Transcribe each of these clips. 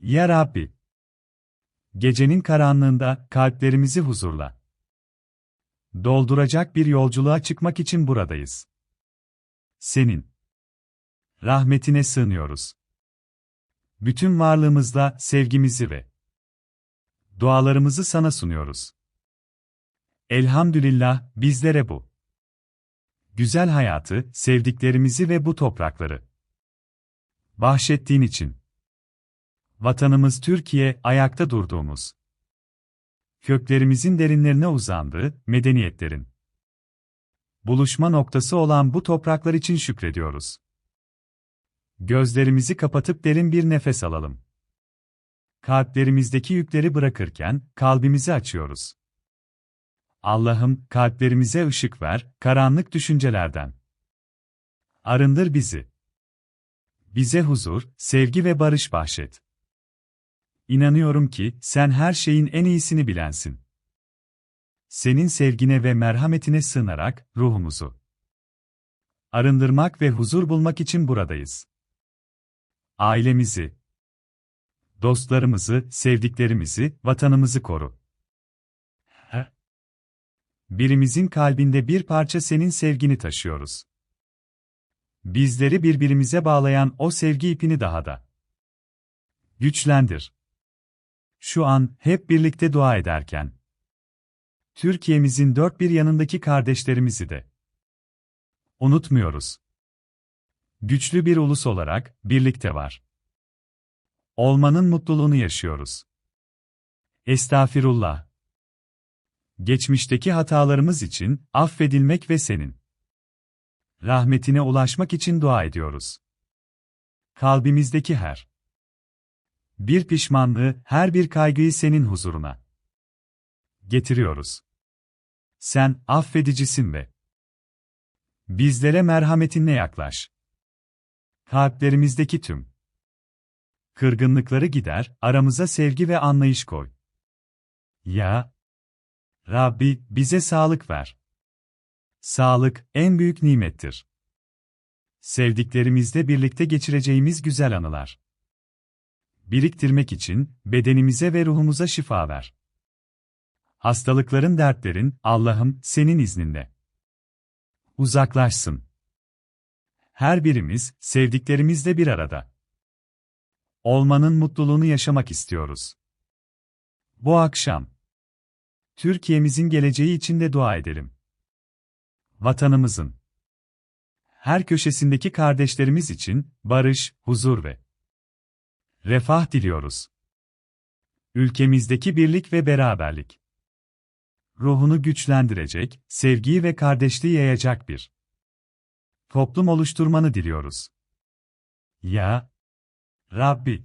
Ya Rabbi! Gecenin karanlığında kalplerimizi huzurla. Dolduracak bir yolculuğa çıkmak için buradayız. Senin rahmetine sığınıyoruz. Bütün varlığımızla sevgimizi ve dualarımızı sana sunuyoruz. Elhamdülillah bizlere bu güzel hayatı, sevdiklerimizi ve bu toprakları bahşettiğin için. Vatanımız Türkiye, ayakta durduğumuz, köklerimizin derinlerine uzandığı medeniyetlerin buluşma noktası olan bu topraklar için şükrediyoruz. Gözlerimizi kapatıp derin bir nefes alalım. Kalplerimizdeki yükleri bırakırken kalbimizi açıyoruz. Allah'ım kalplerimize ışık ver, karanlık düşüncelerden. Arındır bizi. Bize huzur, sevgi ve barış bahşet. İnanıyorum ki sen her şeyin en iyisini bilensin. Senin sevgine ve merhametine sığınarak ruhumuzu arındırmak ve huzur bulmak için buradayız. Ailemizi, dostlarımızı, sevdiklerimizi, vatanımızı koru. Birimizin kalbinde bir parça senin sevgini taşıyoruz. Bizleri birbirimize bağlayan o sevgi ipini daha da güçlendir. Şu an hep birlikte dua ederken Türkiye'mizin dört bir yanındaki kardeşlerimizi de unutmuyoruz. Güçlü bir ulus olarak birlikte var. Olmanın mutluluğunu yaşıyoruz. Estağfirullah. Geçmişteki hatalarımız için affedilmek ve senin rahmetine ulaşmak için dua ediyoruz. Kalbimizdeki her bir pişmanlığı, her bir kaygıyı senin huzuruna getiriyoruz. Sen affedicisin ve bizlere merhametinle yaklaş. Kalplerimizdeki tüm kırgınlıkları gider, aramıza sevgi ve anlayış koy. Ya Rabbi bize sağlık ver. Sağlık en büyük nimettir. Sevdiklerimizle birlikte geçireceğimiz güzel anılar. Biriktirmek için bedenimize ve ruhumuza şifa ver. Hastalıkların dertlerin Allah'ım senin izninle uzaklaşsın. Her birimiz sevdiklerimizle bir arada olmanın mutluluğunu yaşamak istiyoruz. Bu akşam Türkiye'mizin geleceği için de dua edelim. Vatanımızın her köşesindeki kardeşlerimiz için barış, huzur ve refah diliyoruz. Ülkemizdeki birlik ve beraberlik ruhunu güçlendirecek, sevgiyi ve kardeşliği yayacak bir toplum oluşturmanı diliyoruz. Ya Rabbi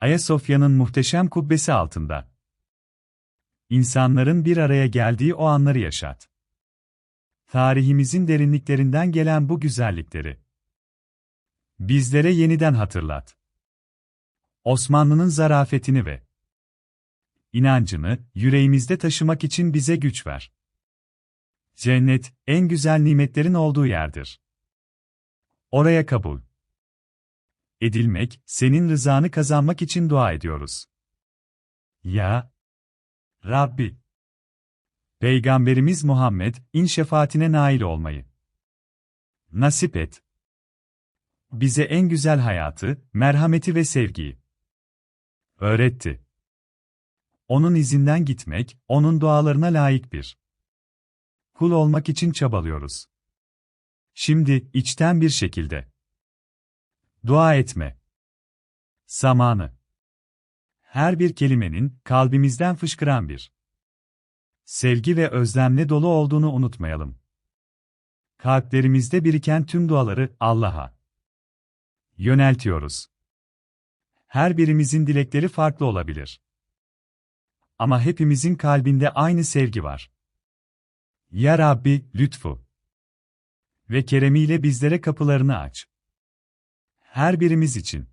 Ayasofya'nın muhteşem kubbesi altında insanların bir araya geldiği o anları yaşat. Tarihimizin derinliklerinden gelen bu güzellikleri bizlere yeniden hatırlat. Osmanlı'nın zarafetini ve inancını yüreğimizde taşımak için bize güç ver. Cennet, en güzel nimetlerin olduğu yerdir. Oraya kabul edilmek, senin rızanı kazanmak için dua ediyoruz. Ya Rabbi Peygamberimiz Muhammed, in şefaatine nail olmayı nasip et. Bize en güzel hayatı, merhameti ve sevgiyi öğretti. Onun izinden gitmek, onun dualarına layık bir kul olmak için çabalıyoruz. Şimdi, içten bir şekilde dua etme. Zamanı. Her bir kelimenin, kalbimizden fışkıran bir sevgi ve özlemle dolu olduğunu unutmayalım. Kalplerimizde biriken tüm duaları Allah'a yöneltiyoruz. Her birimizin dilekleri farklı olabilir. Ama hepimizin kalbinde aynı sevgi var. Ya Rabbi, lütfu ve keremiyle bizlere kapılarını aç. Her birimiz için.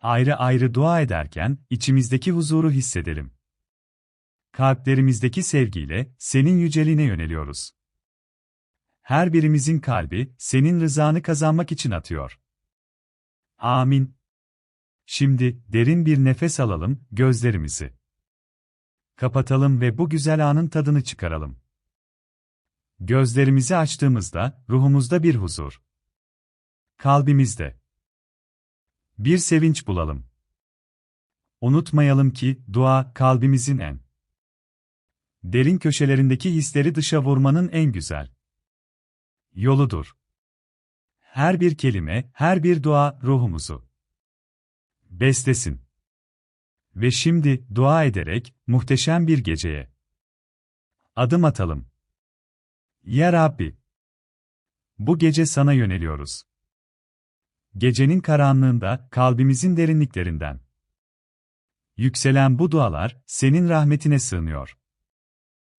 Ayrı ayrı dua ederken içimizdeki huzuru hissedelim. Kalplerimizdeki sevgiyle senin yüceliğine yöneliyoruz. Her birimizin kalbi senin rızanı kazanmak için atıyor. Amin. Şimdi derin bir nefes alalım, gözlerimizi kapatalım ve bu güzel anın tadını çıkaralım. Gözlerimizi açtığımızda ruhumuzda bir huzur, kalbimizde bir sevinç bulalım. Unutmayalım ki dua kalbimizin en derin köşelerindeki hisleri dışa vurmanın en güzel yoludur. Her bir kelime, her bir dua ruhumuzu beslesin. Ve şimdi dua ederek muhteşem bir geceye adım atalım. Ya Rabbi, bu gece sana yöneliyoruz. Gecenin karanlığında kalbimizin derinliklerinden yükselen bu dualar senin rahmetine sığınıyor.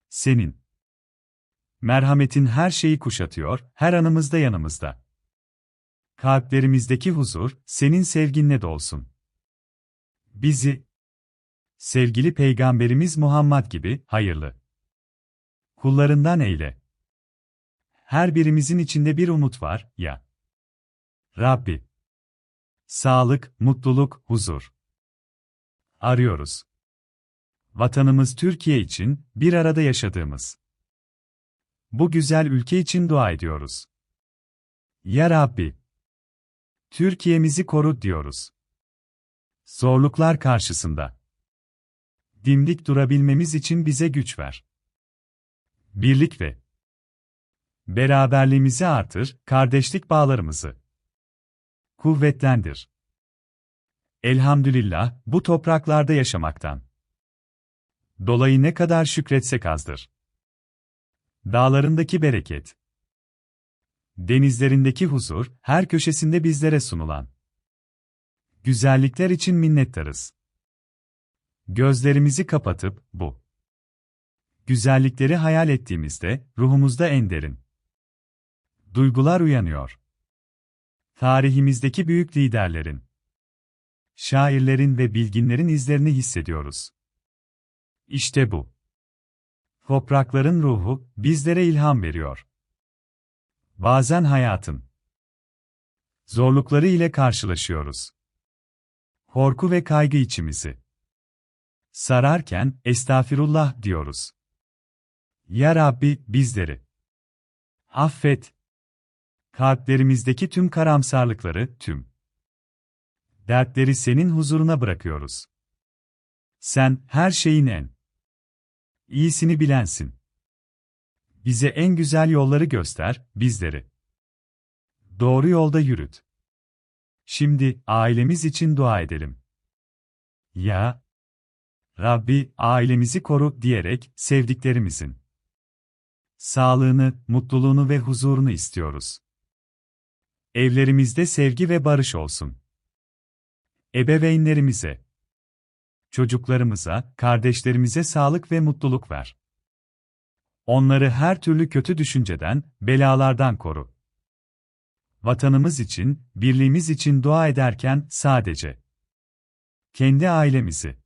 Senin merhametin her şeyi kuşatıyor, her anımızda yanımızda. Kalplerimizdeki huzur senin sevginle dolsun. Bizi sevgili peygamberimiz Muhammed gibi hayırlı kullarından eyle. Her birimizin içinde bir umut var ya. Rabbi. Sağlık, mutluluk, huzur. Arıyoruz. Vatanımız Türkiye için bir arada yaşadığımız bu güzel ülke için dua ediyoruz. Ya Rabbi. Türkiye'mizi koru diyoruz. Zorluklar karşısında dimdik durabilmemiz için bize güç ver. Birlik ve beraberliğimizi artır, kardeşlik bağlarımızı kuvvetlendir. Elhamdülillah bu topraklarda yaşamaktan. Dolayı ne kadar şükretsek azdır. Dağlarındaki bereket, denizlerindeki huzur, her köşesinde bizlere sunulan güzellikler için minnettarız. Gözlerimizi kapatıp bu güzellikleri hayal ettiğimizde ruhumuzda en derin duygular uyanıyor. Tarihimizdeki büyük liderlerin, şairlerin ve bilginlerin izlerini hissediyoruz. İşte bu. Toprakların ruhu bizlere ilham veriyor. Bazen hayatın zorlukları ile karşılaşıyoruz. Korku ve kaygı içimizi sararken estağfirullah diyoruz. Ya Rabbi bizleri affet. Kalplerimizdeki tüm karamsarlıkları, tüm dertleri senin huzuruna bırakıyoruz. Sen her şeyin en iyisini bilensin. Bize en güzel yolları göster, bizleri doğru yolda yürüt. Şimdi ailemiz için dua edelim. Ya Rabbi ailemizi koru diyerek sevdiklerimizin sağlığını, mutluluğunu ve huzurunu istiyoruz. Evlerimizde sevgi ve barış olsun. Ebeveynlerimize, çocuklarımıza, kardeşlerimize sağlık ve mutluluk ver. Onları her türlü kötü düşünceden, belalardan koru. Vatanımız için, birliğimiz için dua ederken sadece kendi ailemizi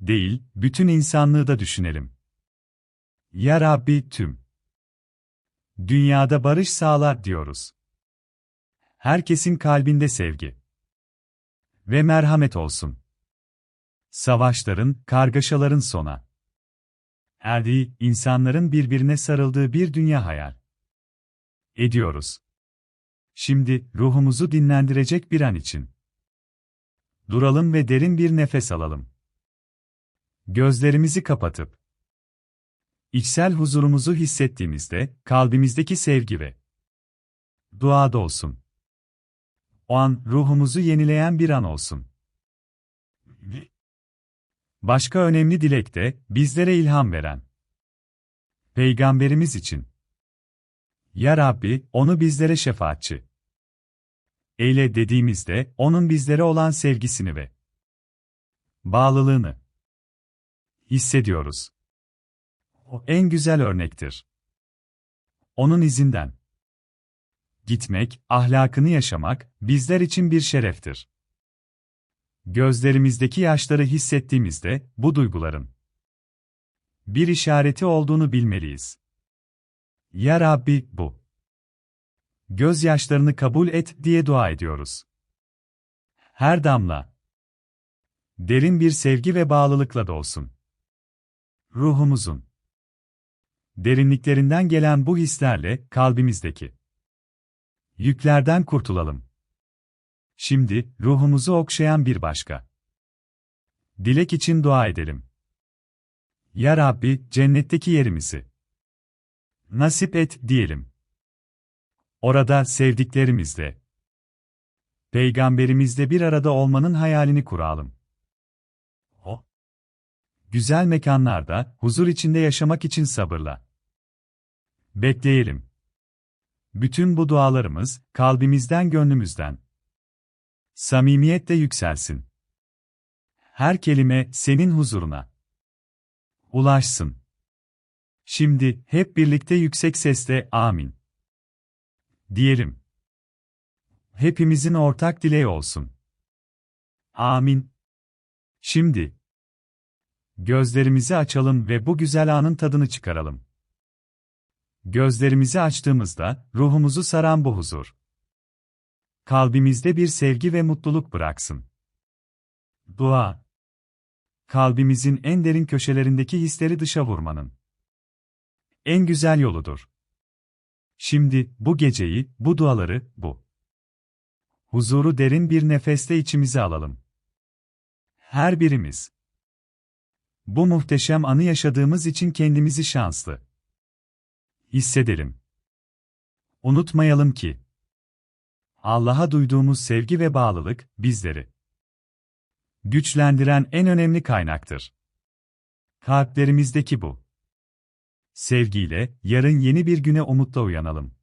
değil, bütün insanlığı da düşünelim. Ya Rabbi tüm dünyada barış sağlar diyoruz. Herkesin kalbinde sevgi ve merhamet olsun. Savaşların, kargaşaların sona erdiği, insanların birbirine sarıldığı bir dünya hayal ediyoruz. Şimdi ruhumuzu dinlendirecek bir an için duralım ve derin bir nefes alalım. Gözlerimizi kapatıp içsel huzurumuzu hissettiğimizde kalbimizdeki sevgi ve dua olsun. O an ruhumuzu yenileyen bir an olsun. Başka önemli dilek de bizlere ilham veren Peygamberimiz için. Ya Rabbi, onu bizlere şefaatçi. Eyle dediğimizde, onun bizlere olan sevgisini ve bağlılığını hissediyoruz. O en güzel örnektir. Onun izinden gitmek, ahlakını yaşamak bizler için bir şereftir. Gözlerimizdeki yaşları hissettiğimizde bu duyguların bir işareti olduğunu bilmeliyiz. Ya Rabbi bu gözyaşlarını kabul et diye dua ediyoruz. Her damla derin bir sevgi ve bağlılıkla dolsun. Ruhumuzun derinliklerinden gelen bu hislerle kalbimizdeki yüklerden kurtulalım. Şimdi ruhumuzu okşayan bir başka dilek için dua edelim. Ya Rabbi, cennetteki yerimizi nasip et diyelim. Orada sevdiklerimizle, peygamberimizle bir arada olmanın hayalini kuralım. O güzel mekanlarda huzur içinde yaşamak için sabırla bekleyelim. Bütün bu dualarımız kalbimizden gönlümüzden samimiyetle yükselsin. Her kelime senin huzuruna ulaşsın. Şimdi hep birlikte yüksek sesle amin diyelim. Hepimizin ortak dileği olsun. Amin. Şimdi gözlerimizi açalım ve bu güzel anın tadını çıkaralım. Gözlerimizi açtığımızda ruhumuzu saran bu huzur kalbimizde bir sevgi ve mutluluk bıraksın. Dua kalbimizin en derin köşelerindeki hisleri dışa vurmanın en güzel yoludur. Şimdi bu geceyi, bu duaları, bu huzuru derin bir nefeste içimize alalım. Her birimiz bu muhteşem anı yaşadığımız için kendimizi şanslı hissedelim. Unutmayalım ki Allah'a duyduğumuz sevgi ve bağlılık bizleri güçlendiren en önemli kaynaktır. Kalplerimizdeki bu sevgiyle yarın yeni bir güne umutla uyanalım.